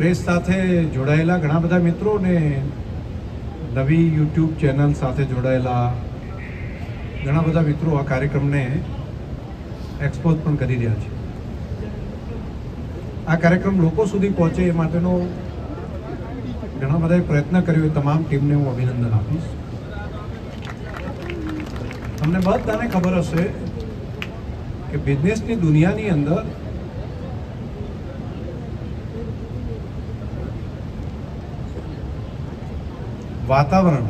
Press સાથે જોડાયેલા ઘણા બધા મિત્રો ને નવી યુટ્યુબ ચેનલ સાથે જોડાયેલા ઘણા બધા મિત્રો આ કાર્યક્રમને એક્સપોઝ પણ કરી રહ્યા છે. આ કાર્યક્રમ લોકો સુધી પહોંચે એ માટેનો ઘણા બધાએ પ્રયત્ન કર્યો એ તમામ ટીમને હું અભિનંદન આપીશ. તમને બધાને ખબર હશે કે બિઝનેસની દુનિયાની અંદર વાતાવરણ.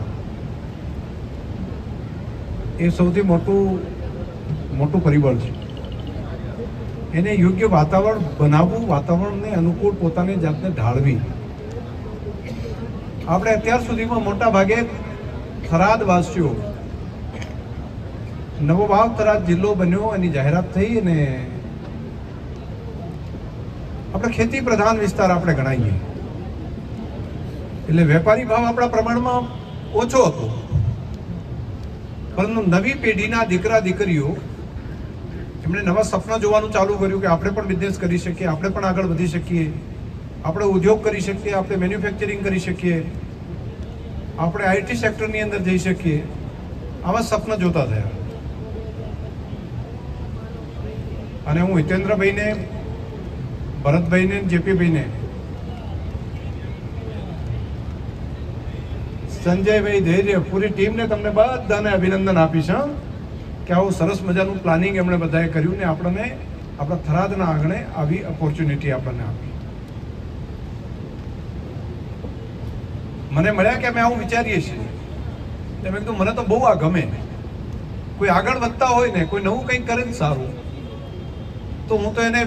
એ સૌથી મોટું મોટું પરિબળ છે. એને યોગ્ય વાતાવરણ બનાવવું, વાતાવરણને અનુકૂળ પોતાની જાતને ઢાળવી. આપણે અત્યાર સુધીમાં મોટા ભાગે થરાદવાસીઓ નવો વાવ થરાદ જિલ્લો બન્યો, એની જાહેરાત થઈ અને આપણે ખેતી પ્રધાન વિસ્તાર આપણે ગણાઈએ એટલે વેપારી ભાવ આપણા પ્રમાણમાં ઓછો હતો. પરંતુ નવી પેઢીના દીકરા, દીકરીઓ, એમણે નવા સપના જોવાનું ચાલુ કર્યું કે આપણે પણ બિઝનેસ કરી શકીએ, આપણે પણ આગળ વધી શકીએ. આપણે ઉદ્યોગ કરી શકીએ, આપણે મેન્યુફેક્ચરિંગ કરી શકીએ. આપણે આઈટી સેક્ટરની અંદર જઈ શકીએ. આવા સપના જોતા થયા. અને હું હિતેન્દ્રભાઈને, ભરતભાઈને, જેપીભાઈને સંજયભાઈ ધૈર્ય, પૂરી ટીમને તમને બધાને અભિનંદન આપીશ કે આવું સરસ મજાનું પ્લાનિંગ એમણે બધાએ કર્યું ને આપણને આપણા થરાદના આંગણે આવી ઓપોર્ચ્યુનિટી આપણને આપી. મને મળ્યા કે અમે આવું વિચારીએ છીએ? મેં કીધું મને તો બહુ આ ગમે. કોઈ આગળ વધતા હોય ને, કોઈ નવું કંઈક કરે ને સારું, તો હું તો એને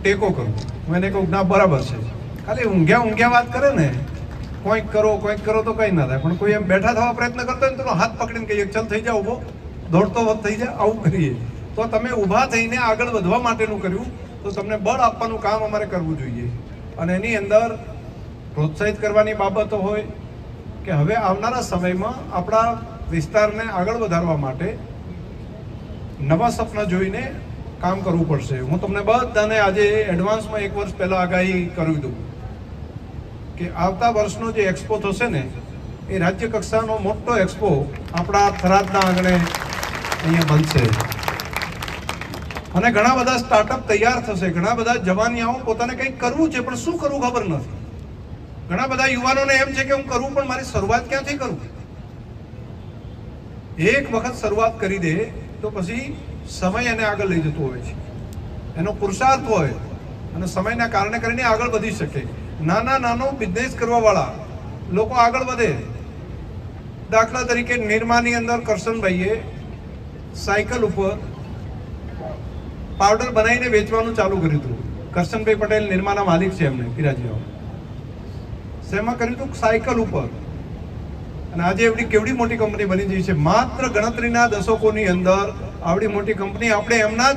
ટેકો કરું. હું એને કહું, ના, બરાબર છે. ખાલી ઊંઘ્યા ઊંઘ્યા વાત કરે ને કોઈક કરો કોઈક કરો તો કંઈ ના થાય. પણ કોઈ એમ બેઠા થવા પ્રયત્ન કરતો હોય ને તો હાથ પકડીને કહીએ ચલ થઈ જાઓ ઊભો દોડતો વધ થઈ જાય આવું કરીએ. તો તમે ઊભા થઈને આગળ વધવા માટેનું કર્યું, તો તમને બળ આપવાનું કામ અમારે કરવું જોઈએ. અને એની અંદર પ્રોત્સાહિત કરવાની બાબતો હોય કે હવે આવનારા સમયમાં આપણા વિસ્તારને આગળ વધારવા માટે નવા સપના જોઈને કામ કરવું પડશે. હું તમને બધાને આજે એડવાન્સમાં એક વર્ષ પહેલાં આગાહી કરી દઉં કે આવતા વર્ષનો જે એક્સપો થશે ને, એ રાજ્ય કક્ષાનો મોટો એક્સપો આપણા થરાદના આંગણે અહીંયા બનશે. અને ઘણા બધા સ્ટાર્ટઅપ તૈયાર થશે. ઘણા બધા જવાનિયાઓ પોતાને કંઈક કરવું છે, પણ શું કરવું ખબર નથી. ઘણા બધા યુવાનોને એમ છે કે હું કરું, પણ મારી શરૂઆત ક્યાંથી કરું? એક વખત શરૂઆત કરી દે, તો પછી સમય એને આગળ લઈ જતો હોય છે. એનો પુરુષાર્થ હોય, અને સમયના કારણે કરીને આગળ વધી શકે. નાના નાનો બિઝનેસ કરવાવાળા લોકો આગળ વધે. દાખલા તરીકે નિરમાની અંદર કરશનભાઈએ સાયકલ ઉપર પાવડર બનાવીને વેચવાનું ચાલુ કર્યું હતું. કરશનભાઈ પટેલ નિરમાના માલિક છે એમને, પિરાજીઓ. શેમાં કર્યું હતું સાયકલ ઉપર. અને આજે એવડી કેવડી મોટી કંપની બની ગઈ છે. માત્ર ગણતરીના દશકોની અંદર આવડી મોટી કંપની આપણે એમના જ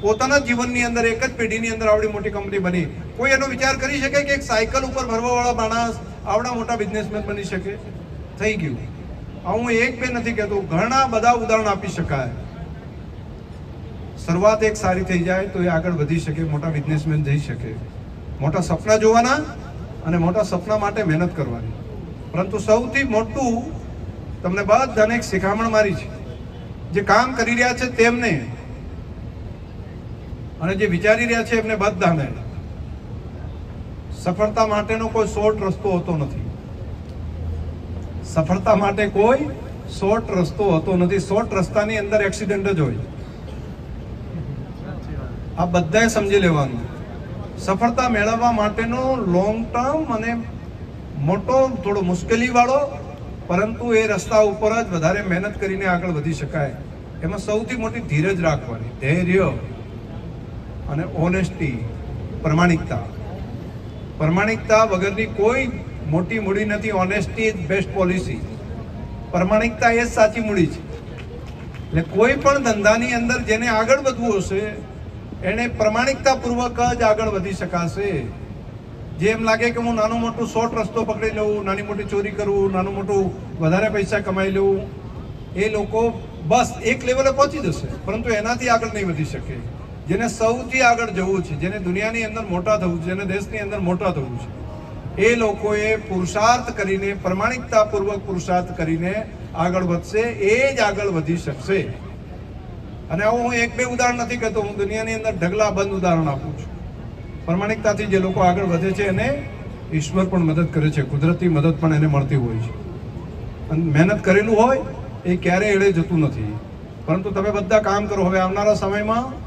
પોતાના જીવનની અંદર એક જ પેઢીની અંદર આવડી મોટી કંપની બની. કોઈ એનો વિચાર કરી શકે કે એક સાયકલ ઉપર ભરવાવાળા માણસ આવડા મોટા બિઝનેસમેન બની શકે? થઈ ગયું. હું એક બે નથી કહેતો, ઘણા બધા ઉદાહરણ આપી શકાય. શરૂઆત એક સારી થઈ જાય તો એ આગળ વધી શકે, મોટા બિઝનેસમેન થઈ શકે. મોટા સપના જોવાના અને મોટા સપના માટે મહેનત કરવાની. પરંતુ સૌથી મોટું તમને બધાને એક શિખામણ મારી છે. જે કામ કરી રહ્યા છે તેમને અને જે વિચારી રહ્યા છે એમને બધાને. સફળતા માટેનો કોઈ શોર્ટ રસ્તો હોતો નથી. સફળતા માટે કોઈ શોર્ટ રસ્તો હોતો નથી. શોર્ટ રસ્તાની અંદર એક્સિડન્ટ જ હોય. આ બધાએ સમજી લેવાનું. સફળતા મેળવવા માટેનો લોંગ ટર્મ અને મોટો થોડો મુશ્કેલી વાળો, પરંતુ એ રસ્તા ઉપર જ વધારે મહેનત કરીને આગળ વધી શકાય. એમાં સૌથી મોટી ધીરજ રાખવાની. ધૈર્ય અને ઓનેસ્ટી પ્રમાણિકતા. પ્રમાણિકતા વગરની કોઈ મોટી મૂડી નથી. ઓનેસ્ટી ઇઝ બેસ્ટ પોલિસી પ્રમાણિકતા એ જ સાચી મૂડી છે. એટલે કોઈ પણ ધંધાની અંદર જેને આગળ વધવું હશે, એને પ્રમાણિકતાપૂર્વક જ આગળ વધી શકાશે. જે એમ લાગે કે હું નાનું મોટું શોર્ટ રસ્તો પકડી લઉં, નાની મોટી ચોરી કરું, નાનું મોટું વધારે પૈસા કમાઈ લઉં, એ લોકો બસ એક લેવલે પહોંચી જશે, પરંતુ એનાથી આગળ નહીં વધી શકે. જેને સૌથી આગળ જવું છે, જેને દુનિયાની અંદર મોટા થવું છે, જેને દેશની અંદર મોટા થવું છે, એ લોકોએ પુરુષાર્થ કરીને, પ્રમાણિકતાપૂર્વક પુરુષાર્થ કરીને આગળ વધશે, એ જ આગળ વધી શકશે. અને હું એક બે ઉદાહરણ નથી કહેતો, હું દુનિયાની અંદર ઢગલા બંધ ઉદાહરણ આપું છું. પ્રમાણિકતાથી જે લોકો આગળ વધે છે, એને ઈશ્વર પણ મદદ કરે છે કુદરતી મદદ પણ એને મળતી હોય છે. અને મહેનત કરેલું હોય, એ ક્યારેય એળે જતું નથી. પરંતુ તમે બધા કામ કરો, હવે આવનારા સમયમાં